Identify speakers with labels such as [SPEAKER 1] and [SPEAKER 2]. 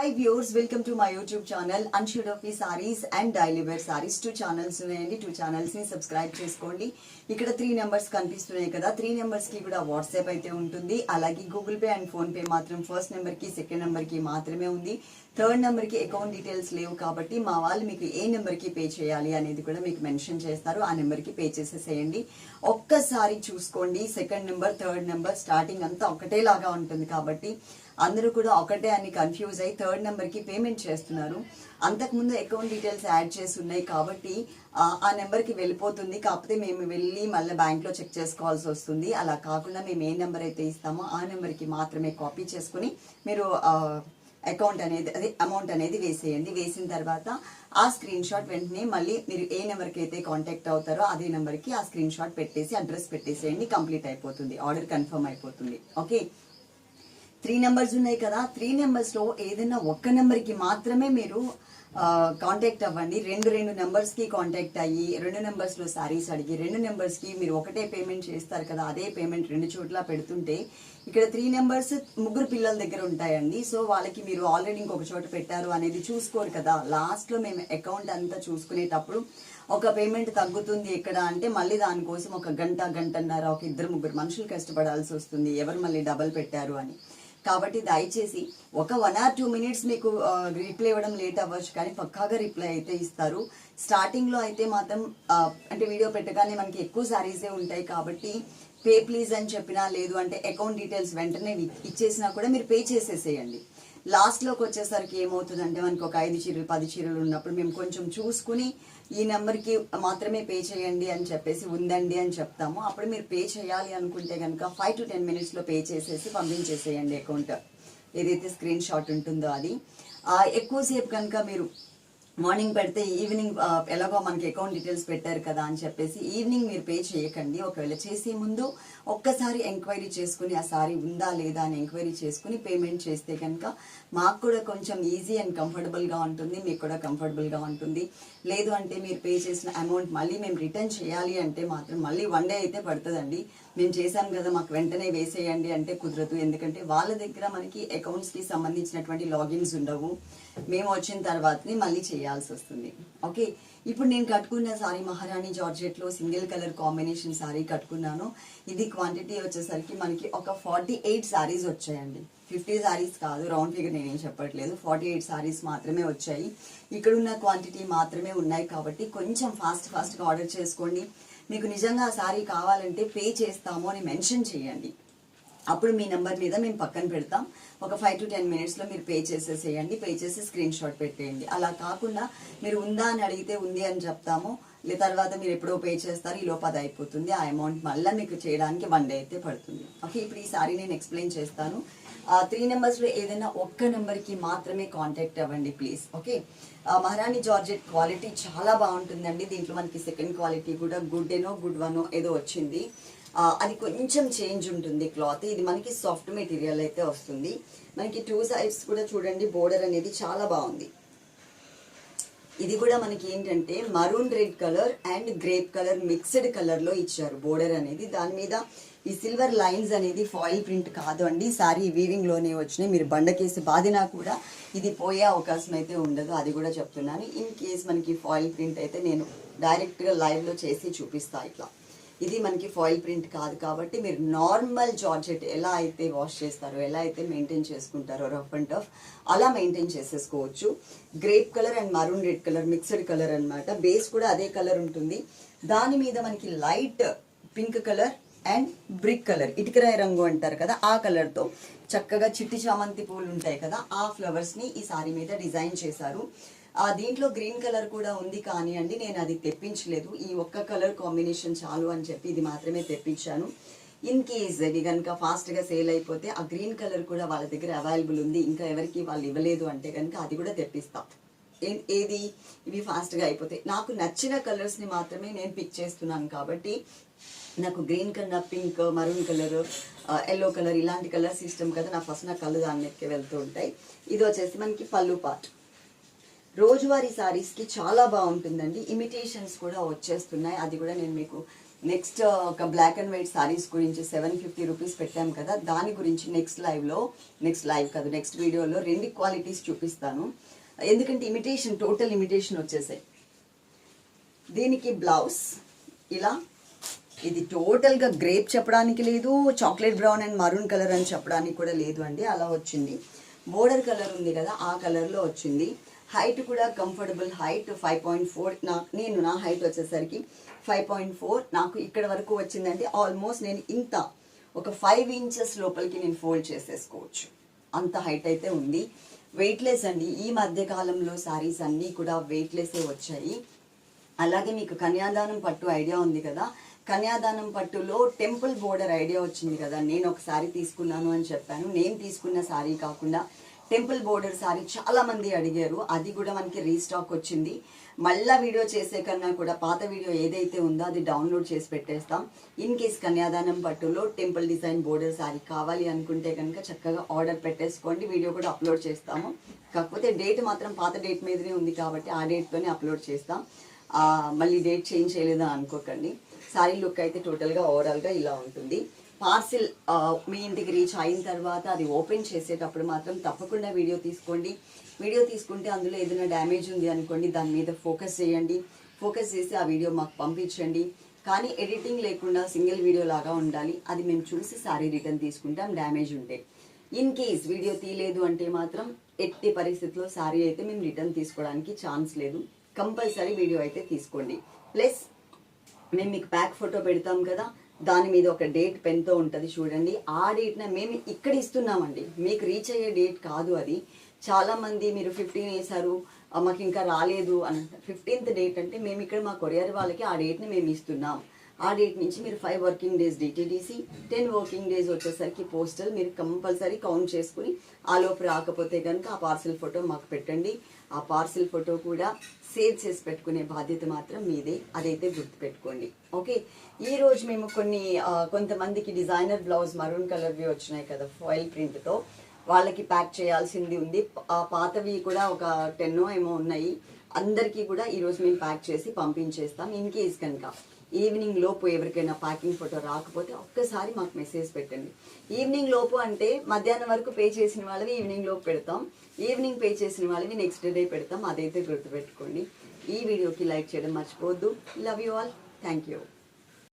[SPEAKER 1] Hi viewers welcome to my YouTube channel అన్షుడ్ of ఈ sarees and daily wear sarees two channels ఉన్నాయండి. Two ఛానల్స్ని subscribe చేసుకోండి. ఇక్కడ three numbers కనిపిస్తున్నాయి కదా. త్రీ నెంబర్స్కి కూడా వాట్సాప్ అయితే ఉంటుంది. అలాగే Google Pay and PhonePe మాత్రం ఫస్ట్ నెంబర్కి సెకండ్ నెంబర్కి మాత్రమే ఉంది. థర్డ్ నెంబర్కి అకౌంట్ డీటెయిల్స్ లేవు కాబట్టి మా వాళ్ళు మీకు ఏ నెంబర్కి పే చేయాలి అనేది కూడా మీకు మెన్షన్ చేస్తారు. ఆ నెంబర్కి పే చేసేసేయండి. ఒక్కసారి చూసుకోండి. Second number third number starting అంతా ఒకటేలాగా ఉంటుంది కాబట్టి అందరూ కూడా ఒకటే అని కన్ఫ్యూజ్ అయ్యి థర్డ్ నెంబర్కి పేమెంట్ చేస్తున్నారు. అంతకుముందు అకౌంట్ డీటెయిల్స్ యాడ్ చేసి ఉన్నాయి కాబట్టి ఆ, నెంబర్కి వెళ్ళిపోతుంది. కాకపోతే మేము వెళ్ళి మళ్ళీ బ్యాంక్లో చెక్ చేసుకోవాల్సి వస్తుంది. అలా కాకుండా మేము ఏ నెంబర్ అయితే ఇస్తామో ఆ నెంబర్కి మాత్రమే కాపీ చేసుకుని మీరు అకౌంట్ అనేది అదే అమౌంట్ అనేది వేసేయండి. వేసిన తర్వాత ఆ స్క్రీన్ షాట్ వెంటనే మళ్ళీ మీరు ఏ నెంబర్కి అయితే కాంటాక్ట్ అవుతారో అదే నెంబర్కి ఆ స్క్రీన్ షాట్ పెట్టేసి అడ్రస్ పెట్టేసేయండి. కంప్లీట్ అయిపోతుంది. ఆర్డర్ కన్ఫర్మ్ అయిపోతుంది. ఓకే త్రీ నెంబర్స్ ఉన్నాయి కదా త్రీ నెంబర్స్లో ఏదైనా ఒక్క నెంబర్కి మాత్రమే మీరు కాంటాక్ట్ అవ్వండి. రెండు రెండు నెంబర్స్కి కాంటాక్ట్ అయ్యి రెండు నెంబర్స్లో శారీస్ సారీస్ అడిగి రెండు నెంబర్స్కి మీరు ఒకటే పేమెంట్ చేస్తారు కదా అదే పేమెంట్ రెండు చోట్ల పెడుతుంటే ఇక్కడ త్రీ నెంబర్స్ ముగ్గురు పిల్లల దగ్గర ఉంటాయండి. సో వాళ్ళకి మీరు ఆల్రెడీ ఇంకొక చోట పెట్టారు అనేది చూసుకోరు కదా. లాస్ట్లో మేము అకౌంట్ అంతా చూసుకునేటప్పుడు ఒక పేమెంట్ తగ్గుతుంది ఎక్కడ అంటే మళ్ళీ దానికోసం ఒక గంట గంటన్నర ఒక ఇద్దరు ముగ్గురు మనుషులు కష్టపడాల్సి వస్తుంది. ఎవరు మళ్ళీ డబల్ పెట్టారు అని. కాబట్టి దయచేసి ఒక వన్ ఆర్ టూ మినిట్స్ మీకు రిప్లై ఇవ్వడం లేట్ అవ్వచ్చు కానీ పక్కాగా రిప్లై అయితే ఇస్తారు. స్టార్టింగ్లో అయితే మాత్రం అంటే వీడియో పెట్టగానే మనకి ఎక్కువ శారీసే ఉంటాయి కాబట్టి పే ప్లీజ్ అని చెప్పినా లేదు అంటే అకౌంట్ డీటెయిల్స్ వెంటనే ఇచ్చేసినా కూడా మీరు పే చేసేసేయండి. లాస్ట్లోకి వచ్చేసరికి ఏమవుతుందంటే మనకు ఒక ఐదు చీరలు పది చీరలు ఉన్నప్పుడు మేము కొంచెం చూసుకుని ఈ నెంబర్కి మాత్రమే పే చేయండి అని చెప్పేసి ఉందండి అని చెప్తాము. అప్పుడు మీరు పే చేయాలి అనుకుంటే కనుక ఫైవ్ టు టెన్ మినిట్స్లో పే చేసేసి పంపించేసేయండి అకౌంట్. ఏదైతే స్క్రీన్ షాట్ ఉంటుందో అది. ఎక్కువసేపు కనుక మీరు మార్నింగ్ పెడితే ఈవినింగ్ ఎలాగో మనకి అకౌంట్ డీటెయిల్స్ పెట్టారు కదా అని చెప్పేసి ఈవినింగ్ మీరు పే చేయకండి. ఒకవేళ చేసే ముందు ఒక్కసారి ఎంక్వైరీ చేసుకుని ఆ సారీ ఉందా లేదా అని ఎంక్వైరీ చేసుకుని పేమెంట్ చేస్తే కనుక మాకు కూడా కొంచెం ఈజీ అండ్ కంఫర్టబుల్గా ఉంటుంది మీకు కూడా కంఫర్టబుల్గా ఉంటుంది. లేదు అంటే మీరు పే చేసిన అమౌంట్ మళ్ళీ మేము రిటర్న్ చేయాలి అంటే మాత్రం మళ్ళీ వన్ డే అయితే పడుతుందండి. మేము చేశాం కదా మాకు వెంటనే వేసేయండి అంటే కుదరదు. ఎందుకంటే వాళ్ళ దగ్గర మనకి అకౌంట్స్కి సంబంధించినటువంటి లాగిన్స్ ఉండవు. మేము వచ్చిన తర్వాతనే మళ్ళీ చేయాల్సి వస్తుంది. ఓకే? ఇప్పుడు నేను కట్టుకున్న సారీ మహారాణి జార్జెట్లో సింగిల్ కలర్ కాంబినేషన్ సారీ కట్టుకున్నాను. ఇది క్వాంటిటీ వచ్చేసరికి మనకి ఒక ఫార్టీ ఎయిట్ సారీస్ వచ్చాయండి. ఫిఫ్టీ సారీస్ కాదు రౌండ్ ఫిగర్ నేనేం చెప్పట్లేదు. ఫార్టీ ఎయిట్ సారీస్ మాత్రమే వచ్చాయి. ఇక్కడ ఉన్న క్వాంటిటీ మాత్రమే ఉన్నాయి కాబట్టి కొంచెం ఫాస్ట్ ఫాస్ట్గా ఆర్డర్ చేసుకోండి. మీకు నిజంగా ఆ సారీ కావాలంటే పే చేస్తాము అని మెన్షన్ చేయండి. అప్పుడు మీ నెంబర్ మీద మేము పక్కన పెడతాం. ఒక ఫైవ్ టు టెన్ మినిట్స్లో మీరు పే చేసేసేయండి. పే చేసి స్క్రీన్ షాట్ పెట్టేయండి. అలా కాకుండా మీరు ఉందా అని అడిగితే ఉంది అని చెప్తాము. తర్వాత మీరు ఎప్పుడో పే చేస్తారు. ఈ లోపు అది అయిపోతుంది. ఆ అమౌంట్ మళ్ళీ మీకు చేయడానికి వన్ డే అయితే పడుతుంది. ఓకే ఇప్పుడు ఈ సారీ నేను ఎక్స్ప్లెయిన్ చేస్తాను. త్రీ నెంబర్స్లో ఏదైనా ఒక్క నెంబర్కి మాత్రమే కాంటాక్ట్ అవ్వండి please okay Maharani georgette quality చాలా బాగుంటుందండి. దీంట్లో మనకి సెకండ్ క్వాలిటీ కూడా గుడ్ ఎనో గుడ్ వనో ఏదో వచ్చింది. అది కొంచెం చేంజ్ ఉంటుంది క్లాత్ ఇది మనకి సాఫ్ట్ మెటీరియల్ అయితే వస్తుంది. మనకి టూ సైడ్స్ కూడా చూడండి బోర్డర్ అనేది చాలా బాగుంది. ఇది కూడా మనకి ఏంటంటే maroon red colour and grape colour mixed కలర్లో ఇచ్చారు బోర్డర్ అనేది. దాని మీద ఈ సిల్వర్ లైన్స్ అనేది ఫాయిల్ ప్రింట్ కాదు అండి. సారీ వీవింగ్లోనే వచ్చినాయి. మీరు బండకేసి బాదినా కూడా ఇది పోయే అవకాశం అయితే ఉండదు. అది కూడా చెప్తున్నాను. ఇన్ కేస్ మనకి ఫాయిల్ ప్రింట్ అయితే నేను డైరెక్ట్గా లైవ్లో చేసి చూపిస్తా ఇట్లా. ఇది మనకి ఫాయిల్ ప్రింట్ కాదు కాబట్టి మీరు నార్మల్ జార్జెట్ ఎలా అయితే వాష్ చేస్తారో ఎలా అయితే మెయింటైన్ చేసుకుంటారో రఫ్ అండ్ టఫ్ అలా మెయింటైన్ చేసేసుకోవచ్చు. Grape colour and maroon red colour mixed colour అన్నమాట. బేస్ కూడా అదే కలర్ ఉంటుంది. దాని మీద మనకి light pink colour and brick colour ఇటుకరాయి రంగు అంటారు కదా ఆ కలర్తో చక్కగా చిట్టి చామంతి పూలు ఉంటాయి కదా ఆ ఫ్లవర్స్ని ఈ సారీ మీద డిజైన్ చేశారు. ఆ దీంట్లో గ్రీన్ కలర్ కూడా ఉంది కానీ అండి నేను అది తెప్పించలేదు. ఈ ఒక్క కలర్ కాంబినేషన్ చాలు అని చెప్పి ఇది మాత్రమే తెప్పించాను. ఇన్ కేస్ ఇది కనుక ఫాస్ట్గా సేల్ అయిపోతే ఆ గ్రీన్ కలర్ కూడా వాళ్ళ దగ్గర అవైలబుల్ ఉంది. ఇంకా ఎవరికి వాళ్ళు ఇవ్వలేదు అంటే కనుక అది కూడా తెప్పిస్తాం. ఏ- ఏది? ఇవి ఫాస్ట్గా అయిపోతాయి నాకు నచ్చిన కలర్స్ని మాత్రమే నేను పిక్ చేస్తున్నాను కాబట్టి నాకు green colour pink maroon colour yellow colour ఇలాంటి కలర్స్ సిస్టమ్ కదా నా ఫస్ట్ నా కళ్ళు దాని మీదకి వెళ్తూ ఉంటాయి. ఇది వచ్చేసి మనకి పళ్ళు పార్ట్ రోజువారీ శారీస్కి చాలా బాగుంటుందండి. ఇమిటేషన్స్ కూడా వచ్చేస్తున్నాయి. అది కూడా నేను మీకు నెక్స్ట్ uh, ఒక బ్లాక్ అండ్ వైట్ శారీస్ గురించి సెవెన్ ఫిఫ్టీ రూపీస్ పెట్టాం కదా. దాని గురించి నెక్స్ట్ లైవ్లో నెక్స్ట్ లైవ్ కాదు నెక్స్ట్ వీడియోలో రెండు క్వాలిటీస్ చూపిస్తాను. ఎందుకంటే ఇమిటేషన్ టోటల్ ఇమిటేషన్ వచ్చేసాయి. దీనికి బ్లౌజ్ ఇలా. ఇది టోటల్గా గ్రేప్ చెప్పడానికి లేదు chocolate brown and maroon colour అని చెప్పడానికి కూడా లేదు అండి. అలా వచ్చింది. బోర్డర్ కలర్ ఉంది కదా ఆ కలర్లో వచ్చింది. హైట్ కూడా comfortable height five point four నా నేను నా హైట్ వచ్చేసరికి ఫైవ్ పాయింట్ ఫోర్ నాకు ఇక్కడ వరకు వచ్చిందంటే ఆల్మోస్ట్ నేను ఇంత ఒక ఫైవ్ ఇంచెస్ లోపలికి నేను ఫోల్డ్ చేసేసుకోవచ్చు. అంత హైట్ అయితే ఉంది. వెయిట్లెస్ అండి. ఈ మధ్య కాలంలో శారీస్ అన్నీ కూడా వెయిట్లెస్సే వచ్చాయి. అలాగే మీకు కన్యాదానం పట్టు ఐడియా ఉంది కదా. కన్యాదానం పట్టులో టెంపుల్ బోర్డర్ ఐడియా వచ్చింది కదా. నేను ఒక శారీ తీసుకున్నాను అని చెప్పాను. నేను తీసుకున్న శారీ కాకుండా టెంపుల్ బోర్డర్ శారీ చాలా మంది అడిగారు. అది కూడా మనకి రీస్టాక్ వచ్చింది. మళ్ళా వీడియో చేసే కన్నా కూడా పాత వీడియో ఏదైతే ఉందో అది డౌన్లోడ్ చేసి పెట్టేస్తాం. ఇన్ కేస్ కన్యాదానం పట్టులో టెంపుల్ డిజైన్ బోర్డర్ శారీ కావాలి అనుకుంటే కనుక చక్కగా ఆర్డర్ పెట్టేసుకోండి. వీడియో కూడా అప్లోడ్ చేస్తాము. కాకపోతే డేట్ మాత్రం పాత డేట్ మీదనే ఉంది కాబట్టి ఆ డేట్తోనే అప్లోడ్ చేస్తాం. మళ్ళీ డేట్ చేంజ్ చేయలేదా అనుకోకండి. సారీ లుక్ అయితే టోటల్గా ఓవరాల్గా ఇలా ఉంటుంది. పార్సిల్ మీ ఇంటికి రీచ్ అయిన తర్వాత అది ఓపెన్ చేసేటప్పుడు మాత్రం తప్పకుండా వీడియో తీసుకోండి. వీడియో తీసుకుంటే అందులో ఏదైనా డ్యామేజ్ ఉంది అనుకోండి దాని మీద ఫోకస్ చేయండి. ఫోకస్ చేసి ఆ వీడియో మాకు పంపించండి. కానీ ఎడిటింగ్ లేకుండా సింగిల్ వీడియో లాగా ఉండాలి. అది మేము చూసి సారీ రిటర్న్ తీసుకుంటాం డ్యామేజ్ ఉంటే. ఇన్ కేస్ వీడియో తీయలేదు అంటే మాత్రం ఎట్టి పరిస్థితిలో సారీ అయితే మేము రిటర్న్ తీసుకోవడానికి ఛాన్స్ లేదు. కంపల్సరీ వీడియో అయితే తీసుకోండి. ప్లస్ మేము మీకు ప్యాక్ ఫోటో పెడతాం కదా దాని మీద ఒక డేట్ పెన్తో ఉంటుంది చూడండి. ఆ డేట్న మేము ఇక్కడ ఇస్తున్నామండి. మీకు రీచ్ అయ్యే డేట్ కాదు అది. చాలామంది మీరు ఫిఫ్టీన్ వేశారు మాకు ఇంకా రాలేదు అని ఫిఫ్టీన్త్ డేట్ అంటే మేము ఇక్కడ మా కొరియర్ వాళ్ళకి ఆ డేట్ని మేము ఇస్తున్నాం. ఆ డేట్ నుంచి మీరు five working days DTDC ten working days వచ్చేసరికి పోస్టల్ మీరు కంపల్సరీ కౌంట్ చేసుకుని ఆ లోపు రాకపోతే కనుక ఆ పార్సిల్ ఫోటో మాకు పెట్టండి. ఆ పార్సిల్ ఫోటో కూడా సేవ్ చేసి పెట్టుకునే బాధ్యత మాత్రం మీదే. అదైతే గుర్తుపెట్టుకోండి. ఓకే ఈ రోజు మేము కొన్ని కొంతమందికి డిజైనర్ బ్లౌజ్ మరూన్ కలర్వి వచ్చినాయి కదా ఫాయిల్ ప్రింట్తో వాళ్ళకి ప్యాక్ చేయాల్సింది ఉంది. ఆ పాతవి కూడా ఒక టెన్నో ఏమో ఉన్నాయి. అందరికీ కూడా ఈరోజు మేము ప్యాక్ చేసి పంపించేస్తాం. ఇన్ కేస్ కనుక ఈవినింగ్ లోపు ఎవరికైనా ప్యాకింగ్ ఫోటో రాకపోతే ఒక్కసారి మాకు మెసేజ్ పెట్టండి. ఈవినింగ్ లోపు అంటే మధ్యాహ్నం వరకు పే చేసిన వాళ్ళవి ఈవినింగ్ లోపు పెడతాం. ఈవినింగ్ పే చేసిన వాళ్ళవి నెక్స్ట్ డే పెడతాం. అదైతే గుర్తుపెట్టుకోండి. ఈ వీడియోకి లైక్ చేయడం మర్చిపోవద్దు. Love you all thank you